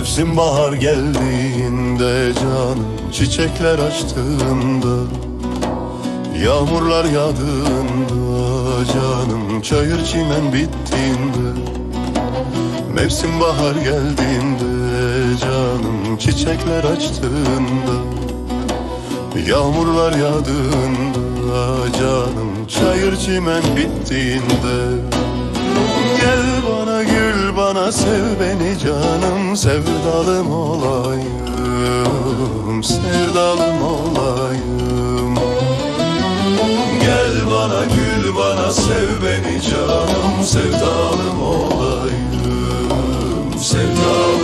Mevsim bahar geldiğinde canım Çiçekler açtığında Yağmurlar yağdığında canım Çayır çimen bittiğinde Mevsim bahar geldiğinde canım Çiçekler açtığında Yağmurlar yağdığında canım Çayır çimen bittiğinde Gel bana gül bana sev beni canım Sevdalım olayım Sevdalım olayım. Gel bana gül bana sev beni canım Sevdalım olayım Sevdalım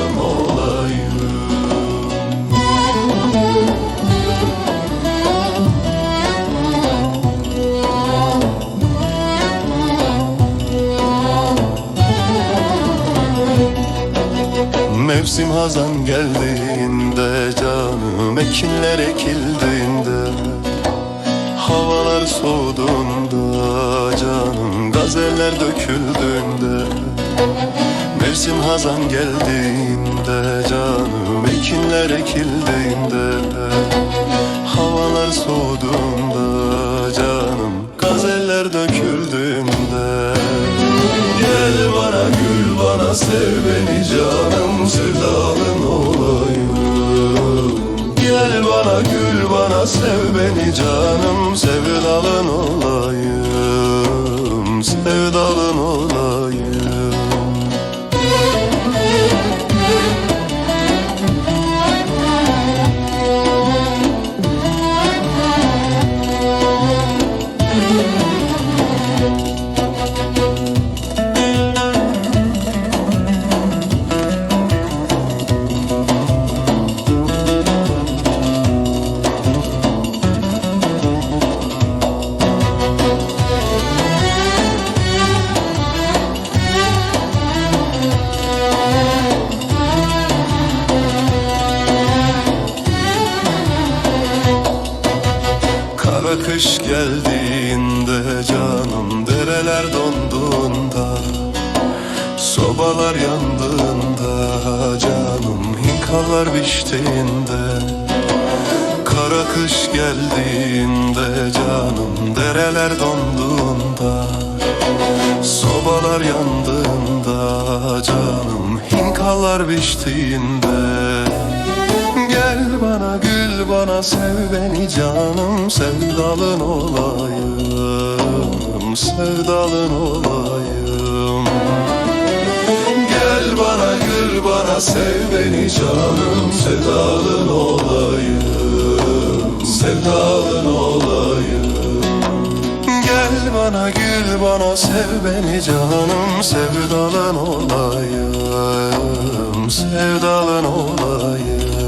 Mevsim hazan geldiğinde canım Ekinler ekildiğinde Havalar soğuduğunda canım Gazeller döküldüğünde Mevsim hazan geldiğinde canım Ekinler ekildiğinde Havalar soğuduğunda canım Gazeller döküldüğünde. Gel bana gül bana sev beni canım kış geldiğinde canım Dereler donduğunda Sobalar yandığında canım Hinkalar biçtiğinde Kara kış geldiğinde canım Dereler donduğunda Sobalar yandığında canım Hinkalar biçtiğinde Gel bana gül bana sev beni canım. Sevdalın olayım Sevdalın olayım. Gel bana gül bana sev beni canım. Sevdalın olayım Sevdalın olayım. Gel bana gül bana sev beni canım. Sevdalın olayım Sevdalın olayım